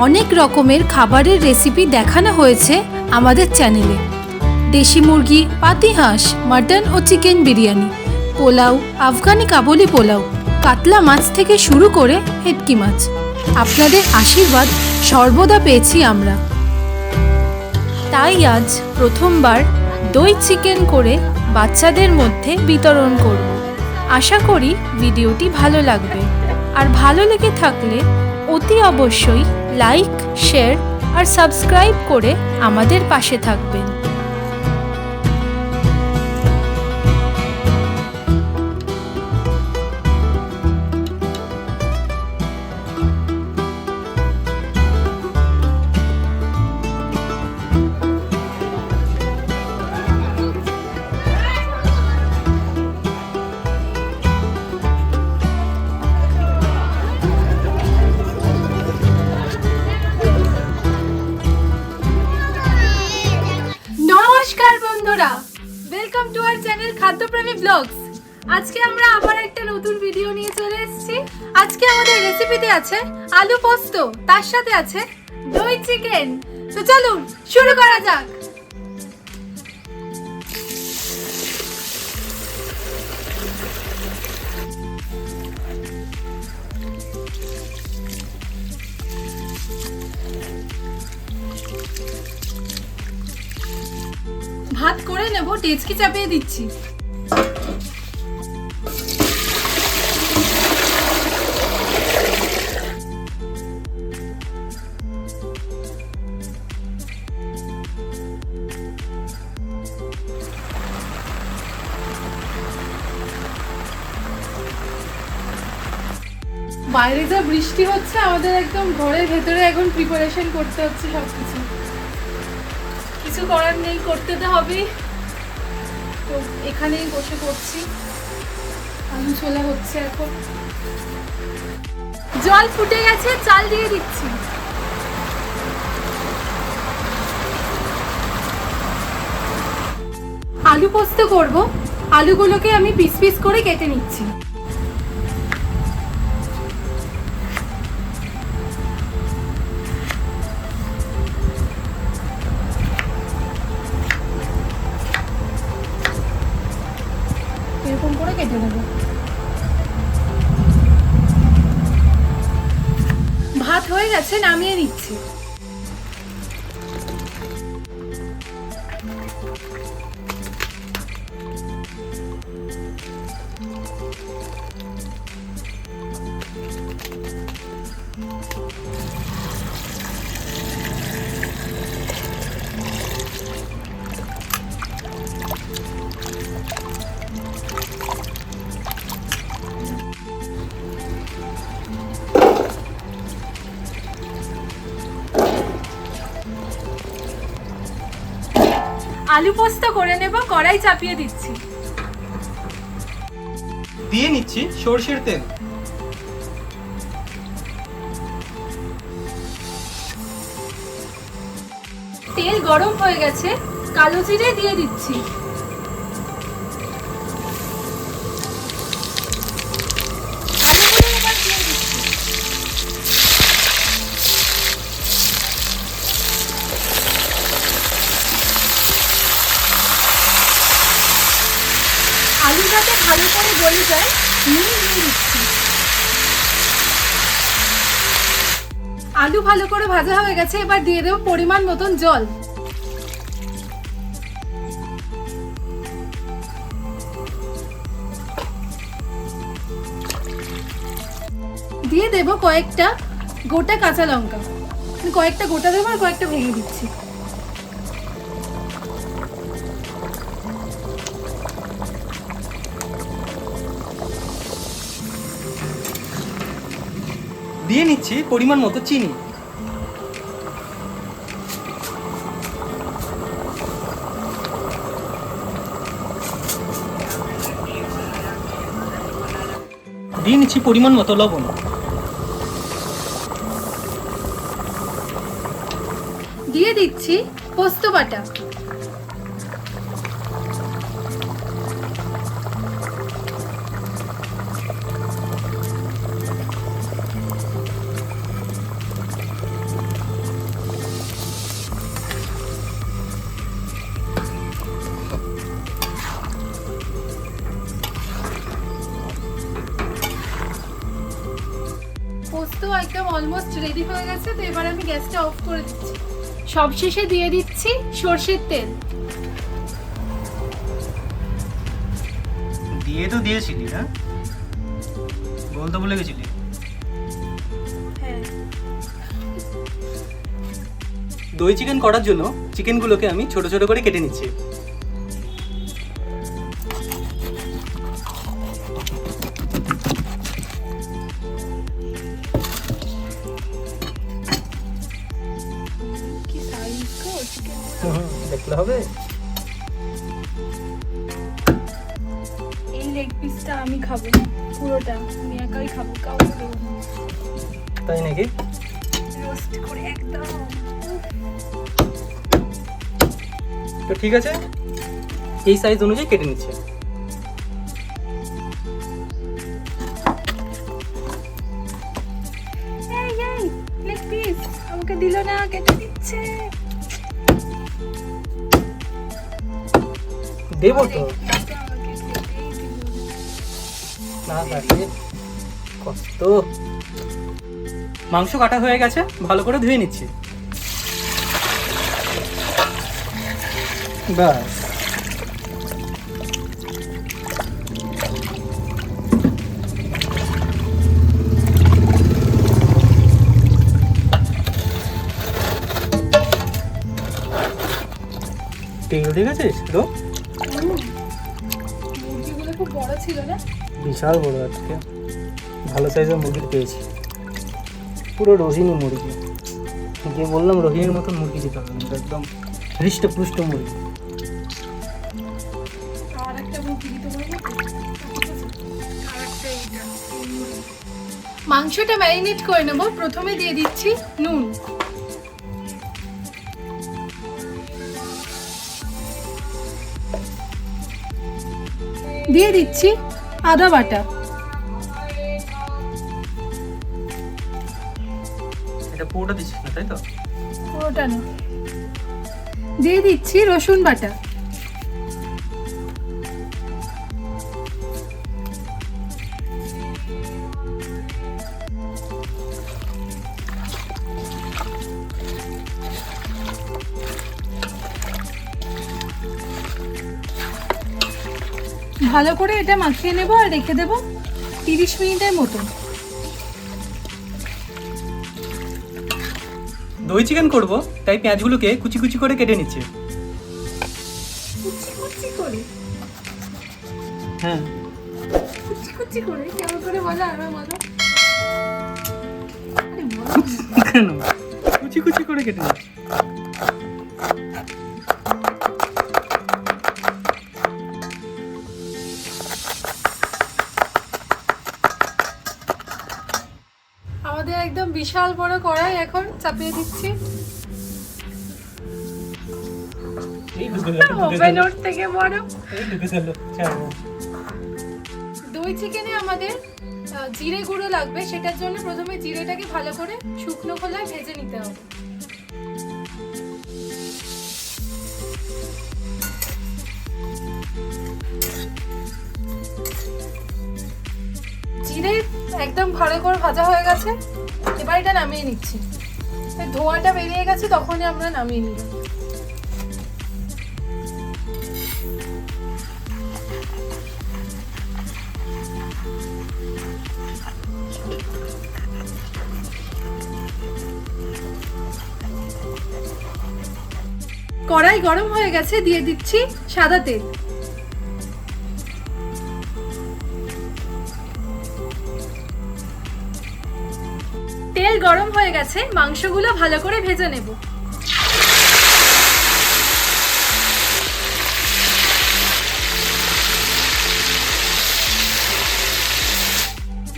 অনেক রকমের খাবারের রেসিপি দেখানো হয়েছে আমাদের চ্যানেলে দেশি মুরগি, পাতি হাঁস, মাটন ও চিকেন বিরিয়ানি, পোলাও, আফগানি কাবুলি পোলাও, কাতলা মাছ থেকে শুরু করে হেটকি মাছ। আপনাদের আশীর্বাদ সর্বদা পেয়েছি আমরা। তাই আজ প্রথমবার দই চিকেন করে বাচ্চাদের মধ্যে বিতরণ করব। আশা করি ভিডিওটি ভালো লাগবে। আর ভালো লেগে থাকলে অতি অবশ্যই লাইক শেয়ার আর সাবস্ক্রাইব করে আমাদের পাশে থাকবেন। ব্লগস আজকে আমরা আবার একটা নতুন ভিডিও নিয়ে চলে এসেছি। আজকে আমাদের রেসিপিতে আছে আলু পোস্ত, তার সাথে আছে দই চিকেন তো চলুন, শুরু করা যাক। ভাত করে নেব, টেচকি চাপিয়ে দিচ্ছি। বাইরে যা বৃষ্টি হচ্ছে, আমাদের একদম ঘরের ভেতরে এখন প্রিপারেশন করতে হচ্ছে সবকিছু। কিছু কিছু করার নেই, করতে তো হবেই। তো এখানেই বসে করছি আলু ছোলা হচ্ছে এখন। জল ফুটে গেছে, চাল দিয়ে দিচ্ছি। আলু পোস্ত করব। আলুগুলোকে আমি পিস পিস করে কেটে নিচ্ছি। নামিয়ে নিচ্ছি আলু পোস্ত করে নেব কড়াই চাপিয়ে দিচ্ছি। দিয়ে নিচ্ছি সরষের তেল। তেল গরম হয়ে গেছে কালো জিরে দিয়ে দিচ্ছি। আলু ভালো করে ভাজা হয়ে গেছে, এবার দিয়ে দেবো পরিমাণ মতন জল। দিয়ে দেবো কয়েকটা গোটা কাঁচা লঙ্কা। কয়েকটা গোটা দেবো আর কয়েকটা ভেঙে দিচ্ছি। দিয়ে নিচ্ছি পরিমাণ মতো চিনি। দিয়ে নিচ্ছি পরিমাণ মতো লবণ। দিয়ে দিচ্ছি পোস্ত বাটা। একদম অলমোস্ট রেডি হয়ে গেছে তো এবার আমি গ্যাসটা অফ করে দিচ্ছি। সবশেষে দিয়ে দিচ্ছি সর্ষের তেল। দিয়ে তো দিয়েছিলি হ্যাঁ? বলতে বলে গেছিলি হ্যাঁ। দই চিকেন করার জন্য চিকেনগুলোকে আমি ছোট ছোট করে কেটে নিচ্ছি। দেখলে হবে। এই লেগ পিসটা আমি খাব পুরোটা। আমি একাই খাব কাউকে দেবো তাই নাকি? রোস্ট করে একদম। তো ঠিক আছে এই সাইজ অনুযায়ী কেটে নিচ্ছে। আমাকে দিল না কেটে দিচ্ছে। দেবো তো। না। কাটলে কষ্ট। মাংস কাটা হয়ে গেছে, ভালো করে ধুয়ে নিচ্ছি। বাস তেল দেখেছিস তো ছিল না? বিশাল বড় আজকে। ভালো সাইজের মুরগি পেয়েছি। পুরো রোহিণী মুরগি। গিয়ে বললাম রোহিণীর মতন মুরগি দিতে হবে একদম হৃষ্টপুষ্ট মুরগি। আর একটা মুরগি দিতে মাংসটা ম্যারিনেট করে নেব। প্রথমে দিয়ে দিচ্ছি নুন। দিয়ে দিচ্ছি আদা বাটা। এটা পুরোটা দিচ্ছিস না তাই তো? পুরোটা না। দিয়ে দিচ্ছি রসুন বাটা। ভালো করে এটা মাখিয়ে নেব আর রেখে দেব তিরিশ মিনিটের মতো দই চিকেন করব তাই পেঁয়াজগুলোকে কুচি কুচি করে কেটে নিচ্ছে। কুচি কুচি করে? হ্যাঁ। কুচি কুচি করে? কেমন করে বলো আরও বলো। আরে বলো না। কেন? কুচি কুচি করে কেটে নিচ্ছে। বিশাল বড় কড়াই এখন চাপিয়ে দিচ্ছি। এই ঢুকে গেল, ঢুকে ওভেন গেল, ওর থেকে বড়। দই চিকেনে আমাদের জিরে গুঁড়ো লাগবে। সেটার জন্য প্রথমে জিরেটাকে ভালো করে শুকনো খোলায় ভেজে নিতে হবে। জিরে একদম ভালো করে ভাজা হয়ে গেছে। এবার এটা নামিয়ে নিচ্ছি। ধোঁয়াটা বেরিয়ে গেছে, তখনই আমরা নামিয়ে নিলাম কড়াই গরম হয়ে গেছে, দিয়ে দিচ্ছি সাদা তেল। গেছে মাংসগুলো ভালো করে ভেজে নেব।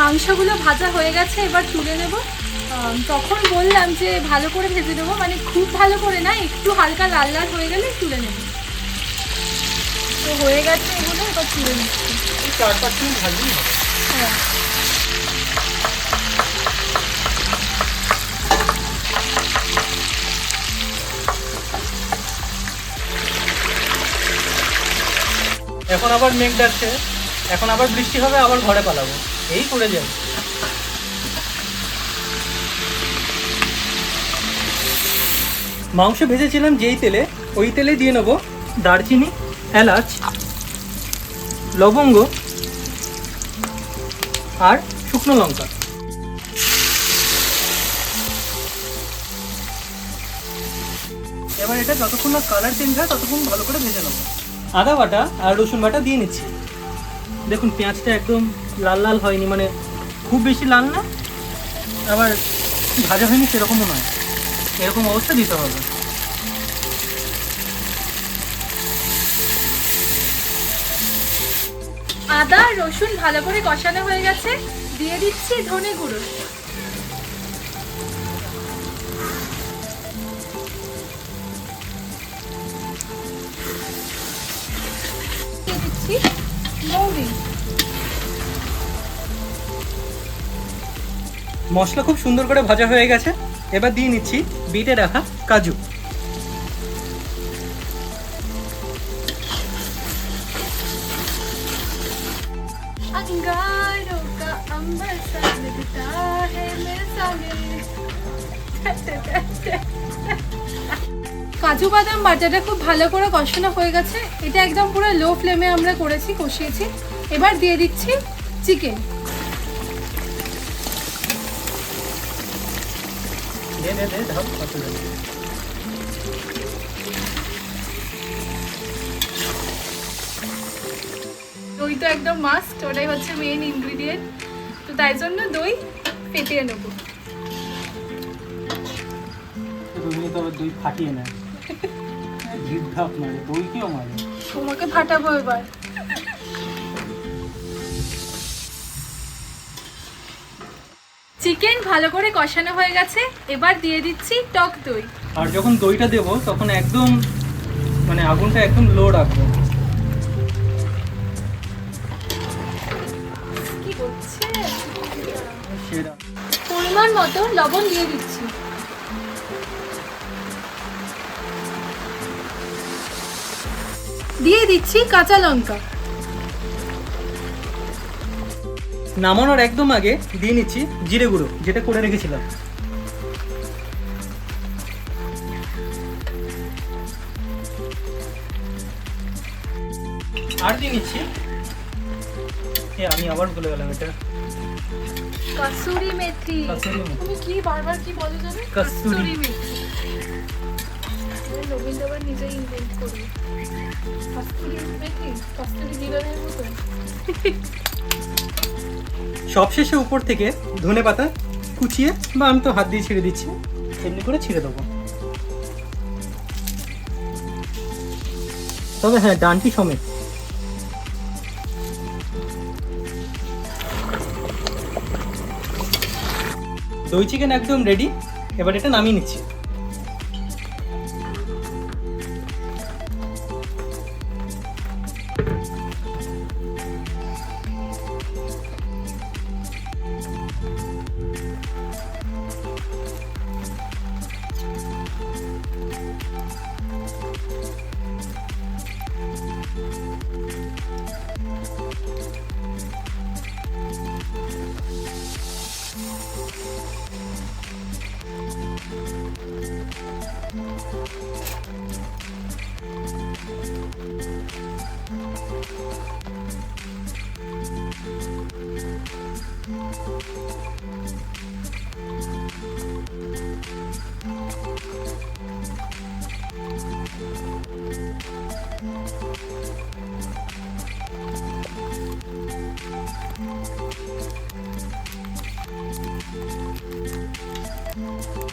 মাংসগুলো ভাজা হয়ে গেছে এবার তুলে নেব। তখন বললাম যে ভালো করে ভেজে নেব মানে খুব ভালো করে না একটু হালকা লাল লাল হয়ে গেলে তুলে নেব। তো হয়ে গেছে এগুলো এবার তুলে নিচ্ছি। এই চার পাঁচ মিনিট হবে। হ্যাঁ। এখন আবার মেঘ ডাকছে, এখন আবার বৃষ্টি হবে, আবার ঘরে পালাবো। এই করে যাই। মাংস ভেজেছিলাম যেই তেলে, ওই তেলে দিয়ে নেব দারচিনি, এলাচ, লবঙ্গ আর শুকনো লঙ্কা। এবার এটা যতক্ষণ না কালার চেঞ্জ হয়, ততক্ষণ ভালো করে ভেজে নেব। আদা বাটা আর রসুন বাটা দিয়ে নিচ্ছি। দেখুন, পেঁয়াজটা একদম লাল লাল হয়নি মানে খুব বেশি লাল না, আবার ভাজা হয়নি সেরকমও নয়। এরকম অবস্থা দিতে হবে। আদা রসুন ভালো করে কষানো হয়ে গেছে, দিয়ে দিচ্ছি ধনে গুঁড়ো। দিচ্ছি মৌরি মশলা খুব সুন্দর করে ভাজা হয়ে গেছে। এবার দিয়ে নিচ্ছি বিটে রাখা কাজু। কাজু বাদাম বাটাটা খুব ভালো করে কষানো হয়ে গেছে। এটা একদম পুরো লো ফ্লেমে আমরা করেছি কষিয়েছি। এবার দিয়ে দিচ্ছি চিকেন দই তো একদম মাস্ট ওটাই হচ্ছে মেইন ইনগ্রিডিয়েন্ট তো তাই জন্য দই ফেটিয়ে নেব। দই ফাটিয়ে নেয় মারে কেউ মারে তোমাকে ফাটাবো এবার। চিকেন ভালো করে কষানো হয়ে গেছে এবার দিয়ে দিচ্ছি টক দই। আর যখন দইটা দেবো তখন একদম মানে আগুনটা একদম লো রাখব। পরিমাণ মতো লবণ দিয়ে দিচ্ছি। দিয়ে দিচ্ছি কাঁচা লঙ্কা। নামানোর একদম আগে দিয়ে নিচ্ছি জিরে গুঁড়ো যেটা করে রেখেছিলাম। আর দিয়ে নিচ্ছি। আমি আবার ভুলে গেলাম এটা। কাসুরি মেথি। তুমি কি বারবার কি বলো জানো? কাসুরি। মেথি। সবশেষে উপর থেকে ধনে পাতা কুচিয়ে বা আমি তো হাত দিয়ে ছিঁড়ে দিচ্ছি এমনি করে ছিঁড়ে দেবো। তবে হ্যাঁ ডানটি সমেত। দই চিকেন একদম রেডি এবার এটা নামিয়ে নিচ্ছি। うん。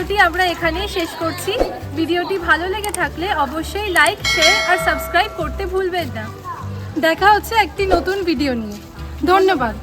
ভিডিওটি আমরা এখানেই শেষ করছি। ভিডিওটি ভালো লেগে থাকলে অবশ্যই লাইক শেয়ার আর সাবস্ক্রাইব করতে ভুলবেন না। দেখা হচ্ছে একটি নতুন ভিডিও নিয়ে। ধন্যবাদ।